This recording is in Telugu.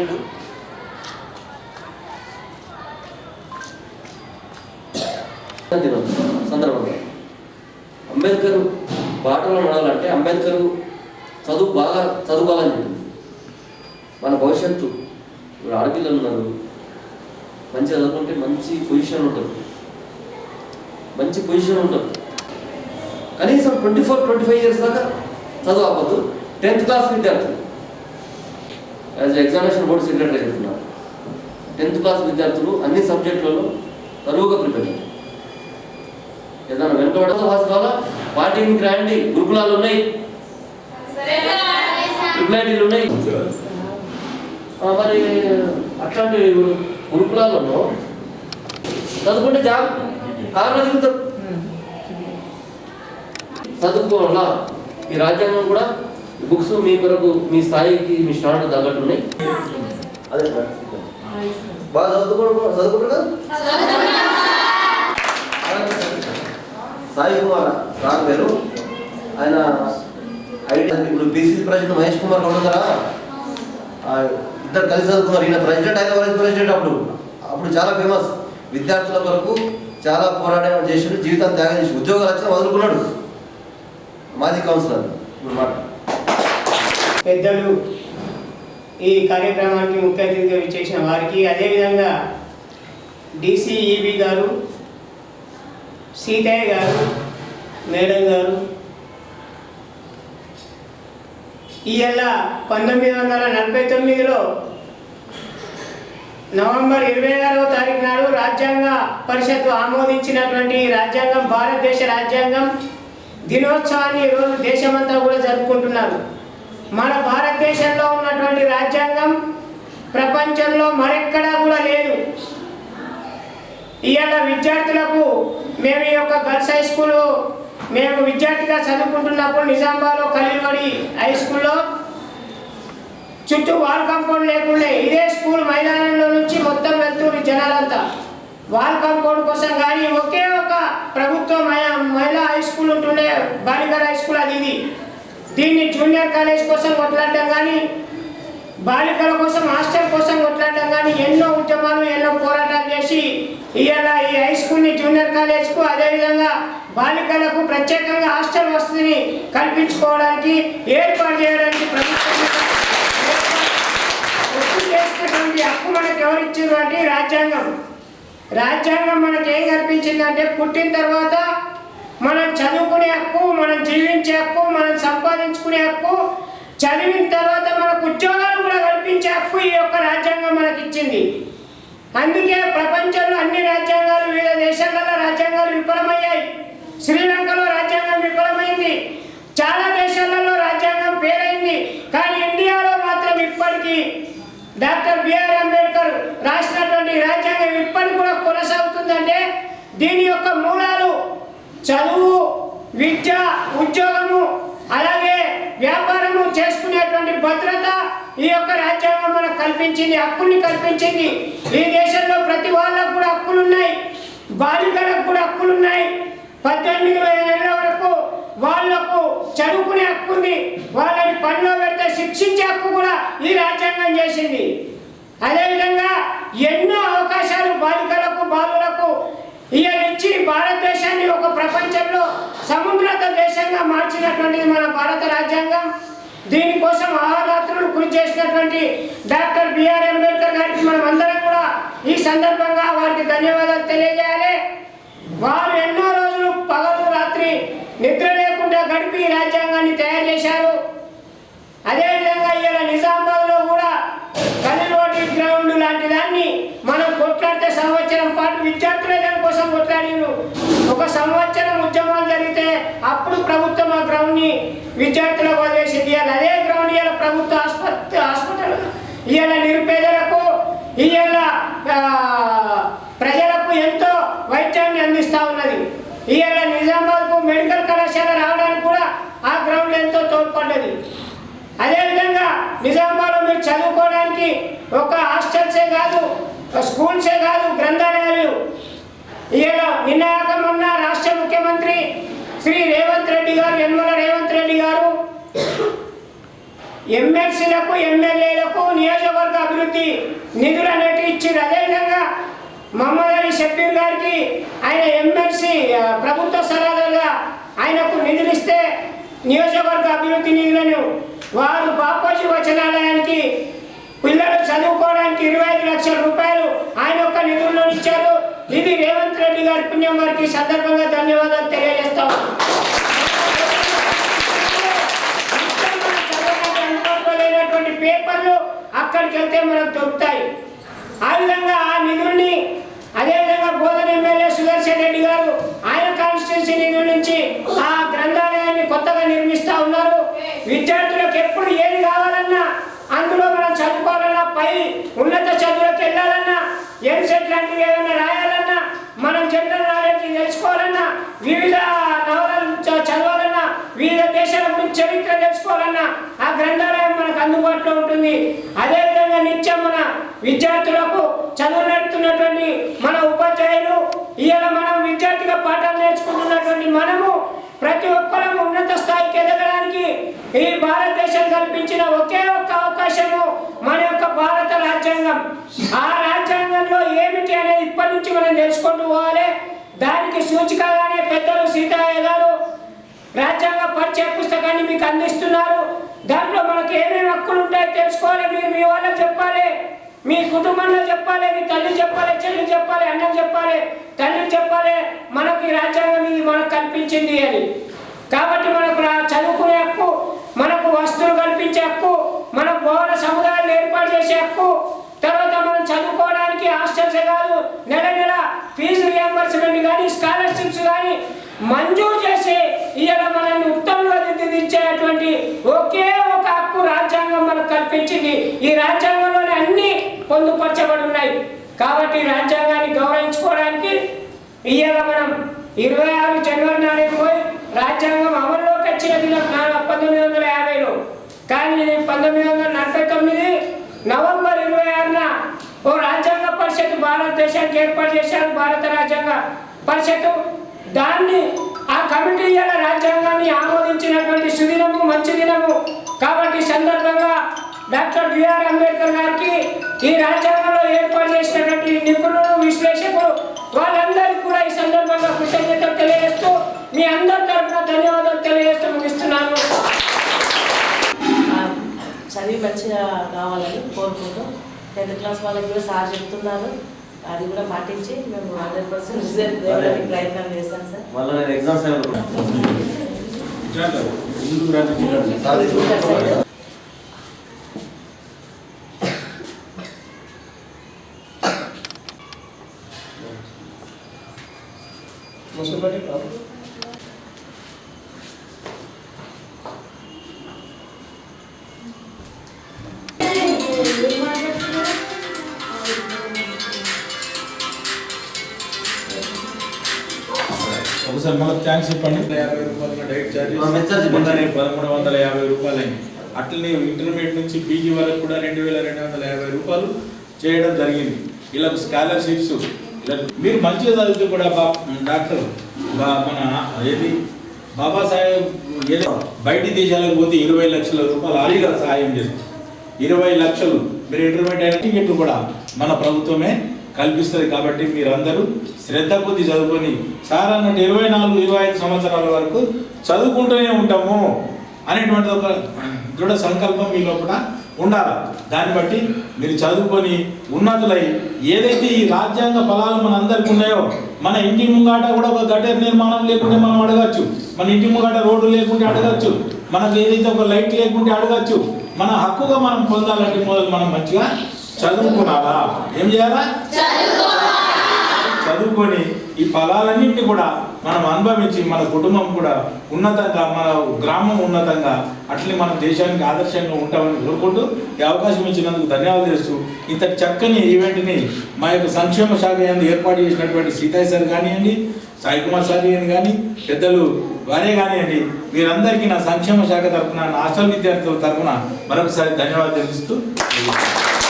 వీడు దినం సందర్భంగా అంబేద్కర్ బాటలో నడవాలంటే అంబేద్కర్ చదువు బాగా చదువుకోవాలని చెప్పింది మన భవిష్యత్తు. ఇప్పుడు ఆడపిల్లలు ఉన్నారు. మంచి చదువుకుంటే మంచి పొజిషన్ ఉంటుంది మంచి పొజిషన్ ఉంటుంది కనీసం twenty four twenty five years దాకా చదువు అవ్వద్దు టెన్త్ క్లాస్ విద్యార్థులు. యాజ్ ఎగ్జామినేషన్ బోర్డు సెక్రటరీ చెప్తున్నారు. టెన్త్ క్లాస్ విద్యార్థులు అన్ని సబ్జెక్టులలో తరువుగా ప్రిపేర్ అయ్యారు. ఏదైనా వెనుకబడ పాస్ కావాలా? పార్టీకి రాయండి. గురుకులాలు ఉన్నాయి. ట్రిపుల్ ఉన్నాయి. మరి అట్లాంటి గురుకులాలలో చదువుకుంటే జాబ్ కారణం దిగుతారు. చదువుకోవాలా? ఈ రాజ్యాంగం కూడా బుక్స్ మీ కొరకు మీ స్థాయికి మీ స్టాండర్డ్ తగ్గట్టు ఉన్నాయి అదే బాగా చదువుకోవడం చదువుకుంటారు కదా? సాయి కుమార్ సార్ పేరు ఆయన ఐడియా ఇప్పుడు బీసీ ప్రెసిడెంట్ మహేష్ కుమార్ ఉండదరా ఇద్దరు కలిసి చదువుకున్నారు. ఈయన ప్రెసిడెంట్ ఆయన వైస్ ప్రెసిడెంట్ అప్పుడు. అప్పుడు చాలా ఫేమస్ విద్యార్థుల కొరకు చాలా పోరాటం చేసి జీవితాన్ని త్యాగం చేసి ఉద్యోగాలు వచ్చిన వదులుకున్నాడు మాజీ కౌన్సిలర్. ఇప్పుడు మాట పెద్దలు ఈ కార్యక్రమానికి ముఖ్య అతిథిగా విచ్చేసిన వారికి అదేవిధంగా డిసిఈబి గారు సీతయ్య గారు మేడం గారు. ఇవాళ పంతొమ్మిది వందల నలభై తొమ్మిదిలో నవంబర్ ఇరవై ఆరవ తారీఖు నాడు రాజ్యాంగ పరిషత్తు ఆమోదించినటువంటి రాజ్యాంగం భారతదేశ రాజ్యాంగం దినోత్సవాన్ని ఈరోజు దేశమంతా కూడా జరుపుకుంటున్నారు. మన భారతదేశంలో ఉన్నటువంటి రాజ్యాంగం ప్రపంచంలో మరెక్కడా కూడా లేదు. ఇవాళ విద్యార్థులకు మేము ఈ యొక్క గర్ల్స్ హై స్కూల్ మేము విద్యార్థిగా చదువుకుంటున్నప్పుడు నిజామాబాద్లో ఖలీల్వాడి హై స్కూల్లో చుట్టూ వాల్ కాంపౌండ్ లేకుండా ఇదే స్కూల్ మైదానంలో నుంచి మొత్తం వెళ్తుంది జనాలంతా. వాల్ కాంపౌండ్ కోసం కానీ ఒకే ఒక ప్రభుత్వ మహిళా హై స్కూల్ ఉంటుండే బాలికల హై స్కూల్ అది ఇది. దీన్ని జూనియర్ కాలేజ్ కోసం కొట్లాడడం కానీ బాలికల కోసం హాస్టల్ కోసం కొట్లాడడం కానీ ఎన్నో ఉద్యమాలు ఎన్నో పోరాటాలు చేసి ఇవాళ ఈ హై స్కూల్ని జూనియర్ కాలేజ్కు అదేవిధంగా బాలికలకు ప్రత్యేకంగా హాస్టల్ వసతిని కల్పించుకోవడానికి ఏర్పాటు చేయడానికి ప్రభుత్వం ఒప్పు చేసినటువంటి హక్కు మనకు ఎవరు అంటే రాజ్యాంగం. రాజ్యాంగం మనకి ఏం కల్పించిందంటే పుట్టిన తర్వాత మనం చదువుకునే హక్కు మనం జీవించే హక్కు మనం సంపాదించుకునే హక్కు చదివిన తర్వాత మనకు ఉద్యోగాలు కూడా కల్పించే హక్కు ఈ యొక్క రాజ్యాంగం మనకి ఇచ్చింది అందుకే ప్రపంచంలో అన్ని రాజ్యాంగాలు వివిధ దేశాలలో రాజ్యాంగాలు విఫలమయ్యాయి. శ్రీలంకలో రాజ్యాంగం విఫలమైంది. చాలా దేశాలలో రాజ్యాంగం పేరైంది కానీ ఇండియాలో మాత్రం ఇప్పటికీ డాక్టర్ బిఆర్ అంబేద్కర్ రాసినటువంటి రాజ్యాంగం ఇప్పటికి కూడా కొనసాగుతుందంటే దీని యొక్క మూల చదువు విద్య ఉద్యోగము అలాగే వ్యాపారము చేసుకునేటువంటి భద్రత ఈ యొక్క రాజ్యాంగం మనకు కల్పించింది హక్కుల్ని కల్పించింది. ఈ దేశంలో ప్రతి వాళ్ళకు కూడా హక్కులు ఉన్నాయి బాలికలకు కూడా హక్కులు ఉన్నాయి పద్దెనిమిది ఏళ్ళ వరకు వాళ్ళకు చదువుకునే హక్కు ఉంది. వాళ్ళని పనిలో పెడితే శిక్షించే హక్కు కూడా ఈ రాజ్యాంగం చేసింది. అదేవిధంగా ఎన్నో అవకాశాలు బాలికలకు బాలులకు ఇచ్చి భారతదేశాన్ని ఒక ప్రపంచంలో సముద్రత దేశంగా మార్చినటువంటిది మన భారత రాజ్యాంగం దీనికోసం అహోరాత్రులు కృషి చేసినటువంటి డాక్టర్ బిఆర్ అంబేద్కర్ గారికి మనం అందరం కూడా ఈ సందర్భంగా వారికి ధన్యవాదాలు తెలియజేయాలి. వారు ఎన్నో రోజులు పగలు రాత్రి నిద్ర లేకుండా గడిపి రాజ్యాంగాన్ని తయారు చేశారు. అదేవిధంగా ఇలా నిజామాబాద్లో కూడా కన్నెలవాటి గ్రౌండ్ లాంటి దాన్ని మనం కొట్లాడితే సంవత్సరం పాటు విద్యార్థుల కోసం కొట్లాడారు. ఒక సంవత్సరం అప్పుడు ప్రభుత్వం ఆ గ్రౌండ్ని విద్యార్థులకు వదిలేసింది. ఇవాళ అదే గ్రౌండ్ ఇవాళ ప్రభుత్వ ఆసుపత్రి హాస్పిటల్. ఇవాళ నిరుపేదలకు ఇవాళ ప్రజలకు ఎంతో వైద్యాన్ని అందిస్తూ ఉన్నది. ఇవాళ నిజామాబాద్కు మెడికల్ కళాశాల రావడానికి కూడా ఆ గ్రౌండ్ ఎంతో తోడ్పడ్డది. అదేవిధంగా నిజామాబాద్లో మీరు చదువుకోవడానికి ఒక హాస్టల్సే కాదు స్కూల్సే కాదు గ్రంథాలయాలు. ఇలా నిన్నాక మొన్న రాష్ట్ర ముఖ్యమంత్రి శ్రీ రేవంత్ రెడ్డి గారు యనమల రేవంత్ రెడ్డి గారు ఎమ్మెల్సీలకు ఎమ్మెల్యేలకు నియోజకవర్గ అభివృద్ధి నిధులు అనేవి ఇచ్చారు అదేవిధంగా మహమ్మద్ అలీ షబ్బీర్ గారికి ఆయన ఎమ్మెల్సీ ప్రభుత్వ సలహాదారుగా ఆయనకు నిధులు ఇస్తే నియోజకవర్గ అభివృద్ధి నిధులను వారు బాపోజీ వచనాలయానికి పిల్లలు చదువుకోవడానికి ఇరవై ఐదు లక్షల రూపాయలు ఆయన యొక్క నిధుల్లో ఇచ్చారు. ఇది రేవంత్ రెడ్డి గారి పుణ్యం వారికి సందర్భంగా ధన్యవాదాలు తెలియజేస్తాం లేనటువంటి పేపర్లు అక్కడికి వెళ్తే మనకు దొరుకుతాయి. ఆ విధంగా ఆ నిధుల్ని అదేవిధంగా బోధన ఎమ్మెల్యే సుదర్శన్ రెడ్డి గారు ఆయన కాన్స్టిట్యూన్సీ నిధుల నుంచి ఆ గ్రంథాలయాన్ని కొత్తగా నిర్మిస్తా ఉన్నారు. విద్యార్థులకు ఎప్పుడు ఏది కావాలన్నా అందులో మనం చదువుకోవాలన్నా పై ఉన్నత చదువులకు వెళ్ళాలన్నా ఎంసెట్ లాంటివి ఏమైనా రాయాలన్నా మనం జనరల్ నాలెడ్జ్ తెలుసుకోవాలన్నా వివిధ నవలలు చదవాలన్నా వివిధ దేశాల గురించి చరిత్ర తెలుసుకోవాలన్నా ఆ గ్రంథాలయం మనకు అందుబాటులో ఉంటుంది. అదేవిధంగా నిత్యం మన విద్యార్థులకు చదువు నడుపుతున్నటువంటి మన ఉపాధ్యాయులు ఇవాళ మనం విద్యార్థిగా పాఠాలు నేర్చుకుంటున్నటువంటి మనము ప్రతి ఒక్కరము ఉన్నత స్థాయికి ఎదగడానికి ఈ భారతదేశం కల్పించిన ఒకే ఒక్క అవకాశము మన యొక్క భారత రాజ్యాంగం. ఆ రాజ్యాంగంలో ఏమిటి అనేది ఇప్పటి నుంచి మనం తెలుసుకుంటూ పోవాలి. దానికి సూచికగానే పెద్దలు సీతారాయ గారు రాజ్యాంగ పరిచయ పుస్తకాన్ని మీకు అందిస్తున్నారు. దాంట్లో మనకు ఏమేమి హక్కులు ఉంటాయో తెలుసుకోవాలి. మీరు మీ వాళ్ళకి చెప్పాలి. మీ కుటుంబంలో చెప్పాలి. మీ తల్లి చెప్పాలి. చెల్లి చెప్పాలి. అన్నం చెప్పాలి. తల్లి చెప్పాలి. మనకి ఈ రాజ్యాంగం ఇది మనకు కల్పించింది అని. కాబట్టి మనకు రా- చదువుకునే హక్కు మనకు వస్తువులు కల్పించే హక్కు మనకు భవన సముదాయాలు చెప్పు. తర్వాత మనం చదువుకోవడానికి హాస్టల్స్ కాదు నెల నెల ఫీజు రియంబర్స్మెంట్ కానీ స్కాలర్షిప్స్ కానీ మంజూరు చేసి ఇవాళ మనల్ని ఉత్తమంగా దిద్దించేటువంటి ఒకే ఒక హక్కు రాజ్యాంగం మనకు కల్పించింది. ఈ రాజ్యాంగంలోనే అన్ని పొందుపరచబడి ఉన్నాయి. కాబట్టి రాజ్యాంగాన్ని గౌరవించుకోవడానికి ఇవాళ మనం. ఇరవై ఆరు జనవరి నాడే పోయి రాజ్యాంగం అమల్లోకి వచ్చిన దినం పంతొమ్మిది వందల యాభైలో. కానీ ఇది పంతొమ్మిది వందల నలభై తొమ్మిది నవంబర్ ఇరవై ఆరున ఓ రాజ్యాంగ పరిషత్ భారతదేశానికి ఏర్పాటు చేశారు భారత రాజ్యాంగ పరిషత్ దాన్ని ఆ కమిటీ ఇవాళ రాజ్యాంగాన్ని ఆమోదించినటువంటి సుదినము మంచి దినము. కాబట్టి సందర్భంగా డాక్టర్ బిఆర్ అంబేద్కర్ గారికి ఈ రాజ్యాంగంలో ఏర్పాటు చేసినటువంటి నిపుణులు విశ్లేషకులు వాళ్ళందరికీ కూడా ఈ సందర్భంగా కృతజ్ఞతలు తెలియజేస్తూ మీ అందరితో మంచిగా కావాలని కోరుకుంటూ టెన్త్ క్లాస్ వాళ్ళకి కూడా సార్ చెప్తున్నారు. అది కూడా పాటించి మేము హండ్రెడ్ పర్సెంట్ రిజల్ట్ తేవడానికి ప్రయత్నం చేస్తాం సార్. మళ్ళీ నేను ఎగ్జామ్స్ ఒకసారి మళ్ళీ థ్యాంక్స్ చెప్పండి. యాభై రూపాయలు డైట్ ఛార్జెస్ ఇవ్వండి. పదమూడు వందల యాభై రూపాయలని అట్లనే ఇంటర్మీడియట్ నుంచి పీజీ వరకు కూడా రెండు వేల రెండు వందల యాభై రూపాయలు చేయడం జరిగింది. ఇలా స్కాలర్షిప్స్ ఇలా మీరు మంచిగా చదివితే కూడా బా డాక్టర్ బా- మన ఏది బాబాసాహెబ్ ఏదో బయటి దేశాలకు పోతే ఇరవై లక్షల రూపాయలు ఆడిగా సహాయం చేస్తారు. ఇరవై లక్షలు. మీరు ఇంటర్మీడియట్ టికెట్లు కూడా మన ప్రభుత్వమే కల్పిస్తుంది కాబట్టి మీరందరూ శ్రద్ధ కొద్ది చదువుకొని సార్ అన్నట్టు ఇరవై నాలుగు ఇరవై ఐదు సంవత్సరాల వరకు చదువుకుంటూనే ఉంటాము అనేటువంటిది ఒక దృఢ సంకల్పం మీ లోపల ఉండాలి. దాన్ని బట్టి మీరు చదువుకొని ఉన్నతులై ఏదైతే ఈ రాజ్యాంగ ఫలాలు మన అందరికి ఉన్నాయో మన ఇంటి ముంగాట కూడా ఒక గట్టర్ నిర్మాణం లేకుంటే మనం అడగచ్చు. మన ఇంటి ముంగాట రోడ్డు లేకుంటే అడగచ్చు. మనకు ఏదైతే ఒక లైట్ లేకుంటే అడగచ్చు. మన హక్కుగా మనం పొందాలంటే మొదలు మనం మంచిగా చదువుకున్నారా ఏం చేయాలా? చదువుకొని ఈ ఫలాలన్నింటినీ కూడా మనం అనుభవించి మన కుటుంబం కూడా ఉన్నతంగా మన గ్రామం ఉన్నతంగా అట్లే మన దేశానికి ఆదర్శంగా ఉంటామని కోరుకుంటూ ఈ అవకాశం ఇచ్చినందుకు ధన్యవాదాలు చేస్తూ ఇంత చక్కని ఈవెంట్ని మా యొక్క సంక్షేమ శాఖ ఏర్పాటు చేసినటువంటి సీతాయి సార్ కానివ్వండి సాయి కుమార్ సార్ అని కానీ పెద్దలు వారే కానివ్వండి మీరందరికీ నా సంక్షేమ శాఖ తరఫున నా హాస్టల్ విద్యార్థుల తరఫున మరొకసారి ధన్యవాదాలు తెలుస్తూ